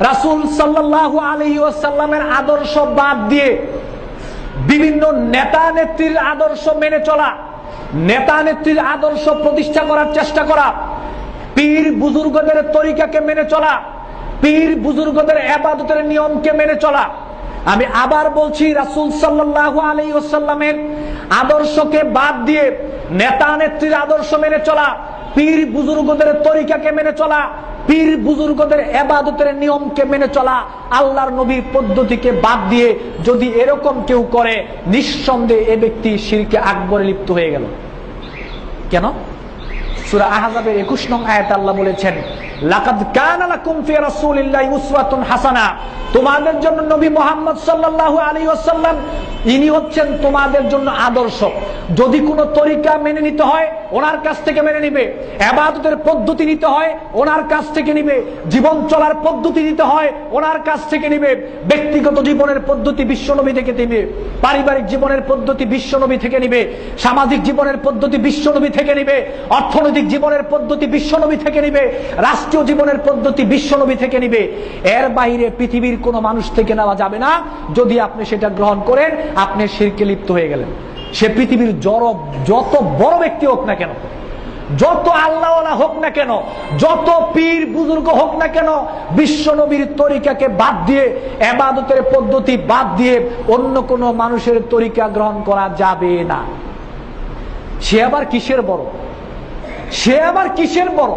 রাসূল সাল্লাল্লাহু আলাইহি ওয়াসাল্লামের আদর্শ বাদ দিয়ে বিভিন্ন নেতা নেত্রীর আদর্শ মেনে চলা, নেতা নেত্রীর আদর্শ প্রতিষ্ঠা করার চেষ্টা করা, পীর বুজুর্গদের তরিকাকে মেনে চলা, পীর বুজুর্গদের এবাদতের নিয়মকে মেনে চলা। আমি আবার বলছি, রাসূল সাল্লাল্লাহু আলাইহি ওয়াসাল্লামের আদর্শকে বাদ দিয়ে নেতা নেত্রীর আদর্শ মেনে চলা পীর বুজুর্গদের তরিকাকে মেনে চলা, পীর বুজুর্গদের এবাদতের নিয়মকে মেনে চলা, আল্লাহর নবীর পদ্ধতিকে বাদ দিয়ে যদি এরকম কেউ করে, নিঃসন্দেহে এ ব্যক্তি শিরকে আকবরে লিপ্ত হয়ে গেল। কেন? সূরা আহজাবের 21 নং আয়াতে আল্লাহ বলেছেন, লাকাদ কানা লাকুম ফি রাসূলিল্লাহি উসওয়াতুন হাসানা। তোমাদের জন্য নবী মুহাম্মদ সাল্লাল্লাহু আলাইহি ওয়াসাল্লাম, ইনি হচ্ছেন তোমাদের জন্য আদর্শ যদি কোনো তরিকা মেনে নিতে হয়, ওনার কাছ থেকে মেনে নিবে। ইবাদতের পদ্ধতি নিতে হয়, ওনার কাছ থেকে নিবে। জীবন চলার পদ্ধতি নিতে হয়, ওনার কাছ থেকে নিবে। ব্যক্তিগত জীবনের পদ্ধতি বিশ্বনবী থেকে নিবে। পারিবারিক জীবনের পদ্ধতি বিশ্বনবী থেকে নিবে। সামাজিক জীবনের পদ্ধতি বিশ্বনবী থেকে নিবে। অর্থনৈতিক জীবনের পদ্ধতি বিশ্বনবী থেকে নিবে। রাষ্ট্রীয় জীবনের পদ্ধতি বিশ্বনবী থেকে নিবে। এর বাইরে পৃথিবীর কোনো মানুষ থেকে নেওয়া যাবে না। যদি আপনি সেটা গ্রহণ করেন, আপনি শিরকে লিপ্ত হয়ে গেলেন। সে পৃথিবীর জড়, যত বড় ব্যক্তি হোক না কেন, যত আল্লাহওয়ালা হোক না কেন, যত পীর বুজুর্গ হোক না কেন, বিশ্ব নবীর তরিকাকে বাদ দিয়ে, এবাদতের পদ্ধতি বাদ দিয়ে অন্য কোন মানুষের তরিকা গ্রহণ করা যাবে না। সে আবার কিসের বড়? সে আবার কিসের বড়?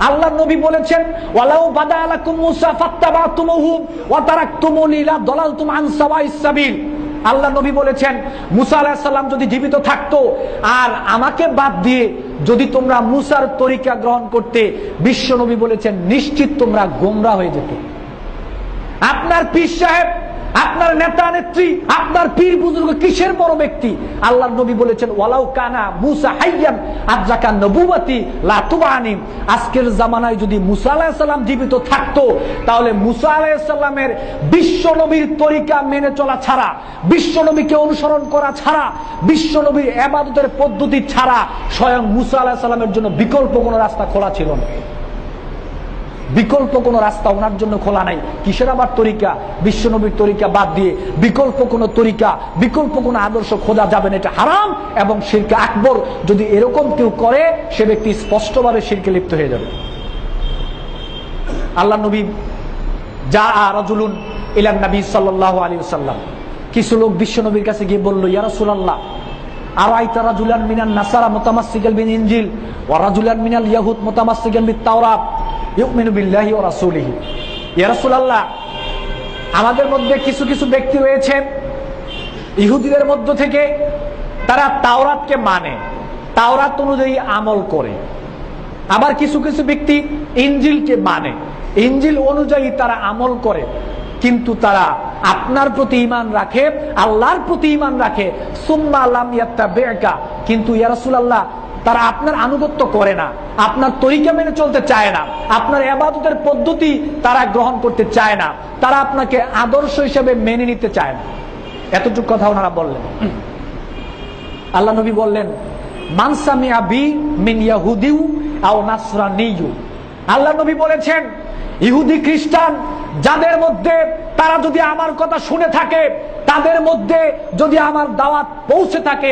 আল্লাহ নবী বলেছেন, ওয়ালাউ বাদা আলাকুম মুসা ফাত্তাবাতুমুহু ওয়া তারাকতুমুনি লা দালালতুম আন সাওয়াইস সাবিল। আল্লাহ নবী বলেছেন, মুসা আলাহিসাল্লাম যদি জীবিত থাকতো, আর আমাকে বাদ দিয়ে যদি তোমরা মুসার তরিকা গ্রহণ করতে, বিশ্ব নবী বলেছেন, নিশ্চিত তোমরা গোমরা হয়ে যেত। আপনার পীর সাহেব আপনার নেতা নেত্রী, আপনার পীর বুজুর্গ কিসের বড় ব্যক্তি? আল্লাহ নবী বলেছেন, ওয়ালাউ কানা মুসা হাইয়ান আজাকা নবুবতি লা তুবানিম আজকের জামানায় যদি মুসা আলাইহিস সালাম জীবিত থাকতো, তাহলে মুসা আলাইহিস সালামের বিশ্ব নবীর তরিকা মেনে চলা ছাড়া, বিশ্ব নবীকে অনুসরণ করা ছাড়া, বিশ্ব নবীর এবাদতের পদ্ধতি ছাড়া, স্বয়ং মুসা আলাইহিস সালামের জন্য বিকল্প কোনো রাস্তা খোলা ছিল না। বিকল্প কোনো রাস্তা ওনার জন্য খোলা নাই। কিসের আবার তরিকা? বিশ্বনবীর তরিকা বাদ দিয়ে বিকল্প কোনো তরিকা, বিকল্প কোনো আদর্শ খোঁজা যাবে না। এটা হারাম এবং শিরকে আকবর যদি এরকম কেউ করে, সে ব্যক্তি স্পষ্টভাবে শিরকে লিপ্ত হয়ে যাবে। আল্লাহ নবী যা রাজুলুন ইলান নবী সাল্লাহ আলী সাল্লাম কিছু লোক বিশ্ব নবীর কাছে গিয়ে বলল, ইয়া রাসূলুল্লাহ আর আইতা রাজুলান মিনান নাসারা রাজুলান মিনাল ইয়াহুদ তাওরাত? আমাদের মধ্যে কিছু কিছু ব্যক্তি রয়েছেন, ইহুদিদের মধ্য থেকে, তারা তাওরাতকে মানে তাওরাত অনুযায়ী আমল করে। আবার কিছু কিছু ব্যক্তি ইঞ্জিলকে মানে ইঞ্জিল অনুযায়ী তারা আমল করে, কিন্তু তারা আপনার প্রতি ইমান রাখে, আল্লাহর প্রতি ইমান রাখে। সুম্মা আলাম আল্লাহ বেকা কিন্তু ইয়ারসুল্লাহ তারা আপনার আনুগত্য করে না, আপনার তরিকা মেনে চলতে চায় না, আপনার এবাদতের পদ্ধতি তারা গ্রহণ করতে চায় না, তারা আপনাকে আদর্শ হিসেবে মেনে নিতে চায় না। এতটুকু কথা ওনারা বললেন। আল্লাহ নবী বললেন আল্লাহ নবী বলেছেন, ইহুদি খ্রিস্টান, যাদের মধ্যে তারা যদি আমার কথা শুনে থাকে, তাদের মধ্যে যদি আমার দাওয়াত পৌঁছে থাকে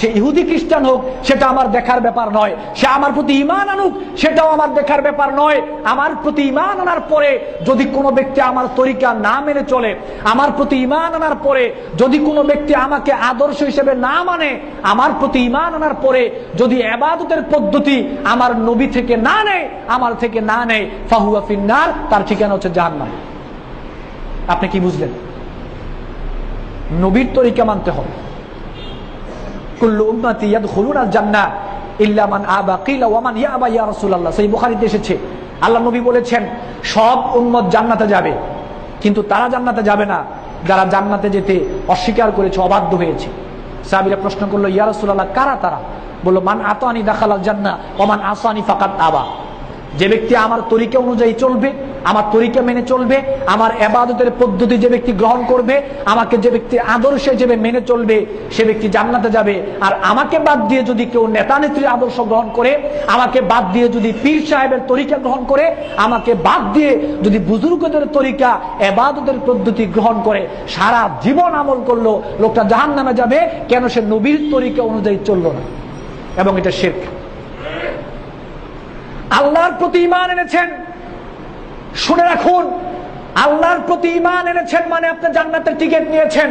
সে ইহুদি খ্রিস্টান হোক, সেটা আমার দেখার ব্যাপার নয়। সে আমার প্রতি ইমান আনুক, সেটাও আমার দেখার ব্যাপার নয়। আমার প্রতি ইমান আনার পরে যদি কোনো ব্যক্তি আমার তরিকা না মেনে চলে, আমার প্রতি ইমান আনার পরে যদি কোনো ব্যক্তি আমাকে আদর্শ হিসেবে না মানে আমার প্রতি ইমান আনার পরে যদি এবাদতের পদ্ধতি আমার নবী থেকে না নেয়, আমার থেকে না নেয়, ফাহুয়া ফিন্নার, তার ঠিকানা হচ্ছে জাহান্নাম। আপনি কি বুঝলেন? নবীর তরিকা মানতে হবে। কুল্লু উম্মতি ইয়াদখুলুনা জান্নাহ ইল্লা মান আবা, কিলা সেই এসেছে। আল্লাহ নবী বলেছেন, সব জান্নাতে যাবে। কিন্তু তারা জান্নাতে যাবে না। যারা জান্নাতে যেতে অস্বীকার করেছে, অবাধ্য হয়েছে। প্রশ্ন করল, ইয়া কারা তারা? বলল, মান আতানি দাখালাল জান্নাহ ওয়া মান আসানি ফাকাত আবা। যে ব্যক্তি আমার তরিকা অনুযায়ী চলবে আমার তরিকা মেনে চলবে, আমার এবাদতের পদ্ধতি যে ব্যক্তি গ্রহণ করবে, আমাকে যে ব্যক্তি আদর্শে হিসেবে মেনে চলবে, সে ব্যক্তি জান্নাতে যাবে। আর আমাকে বাদ দিয়ে যদি কেউ নেতা নেত্রীর আদর্শ গ্রহণ করে, আমাকে বাদ দিয়ে যদি পীর সাহেবের তরিকা গ্রহণ করে, আমাকে বাদ দিয়ে যদি বুজুর্গদের তরিকা, এবাদতের পদ্ধতি গ্রহণ করে, সারা জীবন আমল করল, লোকটা জাহান নামে যাবে, কেন সে নবীর তরিকা অনুযায়ী চলল না? এবং এটা শেখ আল্লাহর প্রতি ইমান এনেছেন। শুনে রাখুন আল্লাহর প্রতি ইমান এনেছেন মানে আপনি জান্নাতের টিকিট নিয়েছেন।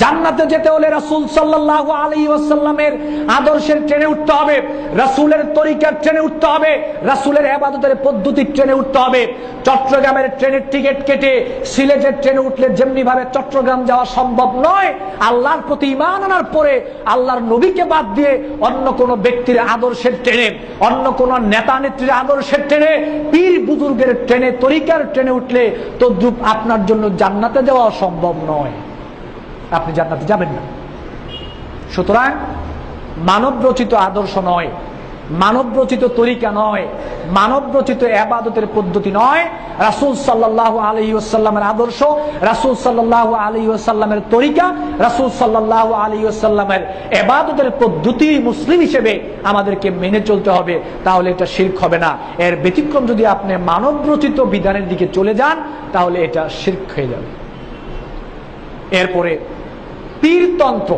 জান্নাতে যেতে হলে রাসূল সাল্লাল্লাহু আলী ওয়াসাল্লামের আদর্শের ট্রেনে উঠতে হবে, রাসূলের তরিকার ট্রেনে উঠতে হবে, রাসূলের ইবাদতের পদ্ধতির ট্রেনে উঠতে হবে। চট্টগ্রামের ট্রেনের টিকিট কেটে সিলেটের ট্রেনে উঠলে যেমনি ভাবে চট্টগ্রাম যাওয়া সম্ভব নয়, আল্লাহর প্রতি ইমান আনার পরে আল্লাহর নবীকে বাদ দিয়ে অন্য কোন ব্যক্তির আদর্শের ট্রেনে, অন্য কোন নেতা নেত্রীর আদর্শের ট্রেনে, পীর বুজুর্গের ট্রেনে, তরিকার ট্রেনে উঠলে তদ্রুপ আপনার জন্য জান্নাতে যাওয়া সম্ভব নয়। আপনি জান্নাতে যাবেন না। সুতরাং মানব রচিত আদর্শ নয় মানব রচিত তরিকা নয় মানব রচিত এবাদতের পদ্ধতি নয়, রাসুল সাল্লাহ আলী ওসাল্লামের আদর্শ, রাসুল সাল্লাহ আলী ওসাল্লামের তরিকা, রাসুল সাল্লাহ আলী ওসাল্লামের এবাদতের পদ্ধতি মুসলিম হিসেবে আমাদেরকে মেনে চলতে হবে, তাহলে এটা শির্ক হবে না। এর ব্যতিক্রম যদি আপনি মানব রচিত বিধানের দিকে চলে যান, তাহলে এটা শির্ক হয়ে যাবে। এরপরে পীরতন্ত্র